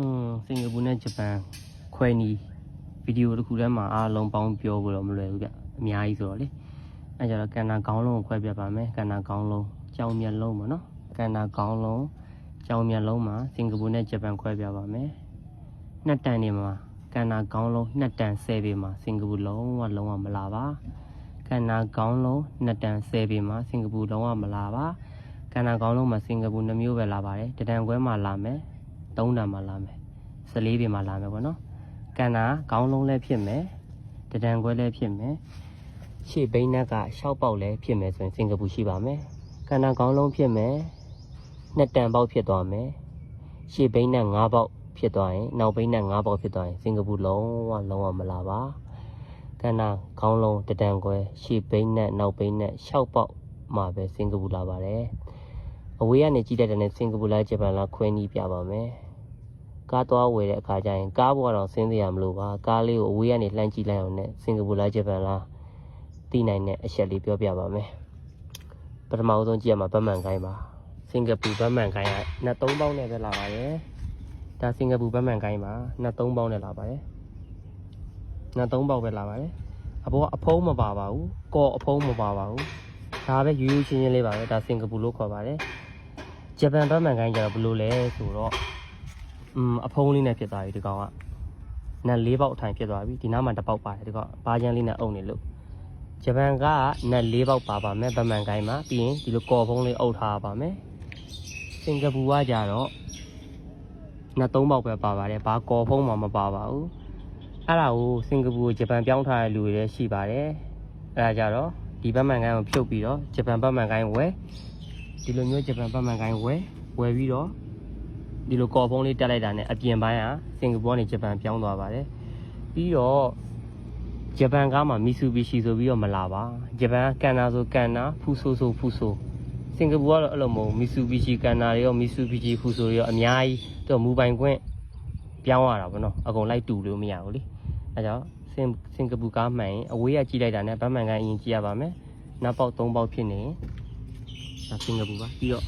อืมစင်ကာပူနဲ့ဂျပန်ခွဲနီဗီဒီယိုတစ်ခုထဲမှာအားလုံးပေါင်းပြောဖို့တော့မလွယ်ဘူးဗျအများကြီးဆိုတော့လေအဲကြတော့ကန်နာခေါင်းလုံးကိုခွဲပြပါမယ်ကန်နာခေါင်းလုံးကြောင်မျက်လုံးပေါ့နော်ကန်နာခေါင်းလုံးကြောင်မျက်လုံးမှာစင်ကာပူနဲ့ဂျပန်ခွဲပြပါမယ်နှစ်တန်နေမှာကန်နာခေါင်းလုံးနှစ်တန်10ပေမှာစင်ကာပူလုံးဝလုံးဝမလာပါကန်နာခေါင်းလုံးနှစ်တန်10ပေမှာစင်ကာပူလုံးဝမလာပါကန်နာခေါင်းလုံးမှာစင်ကာပူ2မျိုးပဲလာပါတယ်တတန်ခွဲမှာလာမယ် 3တန်မှာလာမယ်14ပေမှာလာမယ်ပေါ့နော်ကန်နာခေါင်းလုံးလည်းဖြစ်မယ်တဒံခွဲလည်းဖြစ်မယ်ရှေ့ဘိန်းနက်ကရှောက်ပေါက်လည်းဖြစ်မယ်ဆိုရင်စင်ကာပူရှိပါမယ်ကန်နာခေါင်းလုံးဖြစ်မယ်နှစ်တန်ပေါက်ဖြစ်သွားမယ်ရှေ့ဘိန်းနက်5ပေါက်ဖြစ်သွားရင်နောက်ဘိန်းနက်5ပေါက်ဖြစ်သွားရင်စင်ကာပူလုံးဝလုံးဝမလာပါကန်နာခေါင်းလုံးတဒံခွဲရှေ့ဘိန်းနက်နောက်ဘိန်းနက်ရှောက်ပေါက်မှာပဲစင်ကာပူလာပါတယ်အဝေးကနေကြည့်တတ်တဲ့စင်ကာပူလားဂျပန်လားခွဲနီးပြပါမယ် ကားသွားဝယ်တဲ့အခါကျရင်ကားပေါ်တော့ဆင်းသေးရမလို့ပါကားလေးကိုအဝေးကနေလှမ်းကြည့်လိုက်အောင်နဲ့စင်ကာပူလားဂျပန်လားသိနိုင်တဲ့အချက်လေးပြောပြပါမယ်ပထမဦးဆုံးကြည့်ရမှာဗတ်မှန်ကိုင်းပါစင်ကာပူဗတ်မှန်ကိုင်းကနှစ်သုံးပေါင်းနဲ့ပဲလာပါရဲ့ဒါစင်ကာပူဗတ်မှန်ကိုင်းပါနှစ်သုံးပေါင်းနဲ့လာပါရဲ့နှစ်သုံးပေါက်ပဲလာပါရဲ့အပေါ်ကအဖုံးမပါပါဘူးကော်အဖုံးမပါပါဘူးဒါပဲရိုးရိုးချင်းချင်းလေးပါပဲဒါစင်ကာပူလို့ခေါ်ပါတယ်ဂျပန်ဗတ်မှန်ကိုင်းကျတော့ဘယ်လိုလဲဆိုတော့ อืมအဖုံးလေးနဲ့ဖြစ်သွားပြီဒီကောင်ကနက်၄ပေါက်အထိုင်ဖြစ်သွားပြီဒီနားမှာတစ်ပေါက်ပါတယ်ဒီကောင်ဘာချမ်းလေးနဲ့အုပ်နေလို့ဂျပန်ကနက်၄ပေါက်ပါပါမယ်ဗမန်ကိုင်းမှာပြီးရင်ဒီလိုကော်ဖုံးလေးအုပ်ထားပါမယ်စင်ကာပူကကြတော့နက်၃ပေါက်ပဲပါပါတယ်ဘာကော်ဖုံးမှမပါပါဘူးအဲ့ဒါကိုစင်ကာပူကိုဂျပန်ပြောင်းထားတဲ့လူတွေလည်းရှိပါတယ်အဲ့ဒါကြတော့ဒီဗမန်ကိုင်းကိုဖြုတ်ပြီးတော့ဂျပန်ဗမန်ကိုင်းဝယ်ဒီလိုမျိုးဂျပန်ဗမန်ကိုင်းဝယ်ဝယ်ပြီးတော့ ဒီလိုကော်ဖုံးလေးတက်လိုက်တာနဲ့အပြင်ပိုင်းကစင်ကာပူကနေဂျပန်ပြောင်းသွားပါတယ်ပြီးတော့ဂျပန်ကားမှာမီဆူဘီရှီဆိုပြီးတော့မလာပါဂျပန်ကကန်နာဆိုကန်နာဖူဆိုဆိုဖူဆိုစင်ကာပူကတော့အဲ့လိုမဟုတ်မီဆူဘီရှီကန်နာတွေရောမီဆူဘီရှီဖူဆိုတွေရောအများကြီးသူကမူပိုင်ခွင့်ပြောင်းရတာပေါ့နော်အကုန်လိုက်တူလို့မရဘူးလေအဲကြောင့်စင်စင်ကာပူကားမှန်ရင်အဝေးကကြည့်လိုက်တာနဲ့ဗတ်မှန်ကန်အရင်ကြည့်ရပါမယ်နောက်ပေါက်၃ပေါက်ဖြစ်နေရင်ဒါစင်ကာပူပါပြီးတော့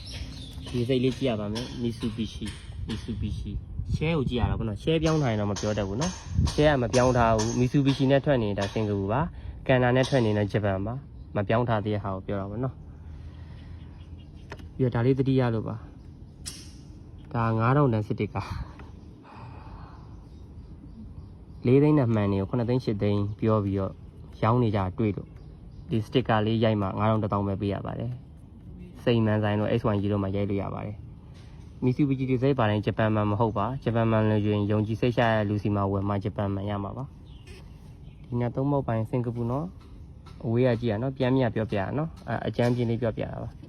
ဒီစိတ်လေးကြည့်ရပါမယ်မီဆူဘီရှီ Mitsubishi ရှဲကိုကြည့်ရတာပေါ့နော်ရှဲပြောင်းထားရင်တော့မပြောတတ်ဘူးနော်ရှဲကမပြောင်းထားဘူး Mitsubishi နဲ့ထွက်နေတာစင်ကာပူပါကန်နာနဲ့ထွက်နေတာဂျပန်ပါမပြောင်းထားသေးတဲ့ဟာကိုပြောတာပေါ့နော်ပြီးတော့ဒါလေးသတိရလို့ပါဒါ9000တန်စစ်တစ်က၄သိန်းနဲ့မှန်နေကို9သိန်း8သိန်းပြောပြီးတော့ရောင်းနေကြတွေ့လို့ဒီစတစ်ကာလေးရိုက်မှ9000တောင်ပဲပေးရပါတယ်စိန်မှန်ဆိုင်တော့ X1 ကြီးတော့မှရိုက်လို့ရပါတယ် မီဆူဘီဂျီဒီစိတ်ပါတယ်ဂျပန်မှန်မဟုတ်ပါဂျပန်မှန်လို့ရင်ယုံကြည်စိတ်ရှာရလူစီမှာဝယ်မှဂျပန်မှန်ရမှာပါဒီနေ့သုံးမောက်ပိုင်းစင်ကာပူနော်အဝေးကကြည့်ရနော်ပြန်မြပြောပြရနော်အအကျမ်းပြင်းလေးပြောပြတာပါ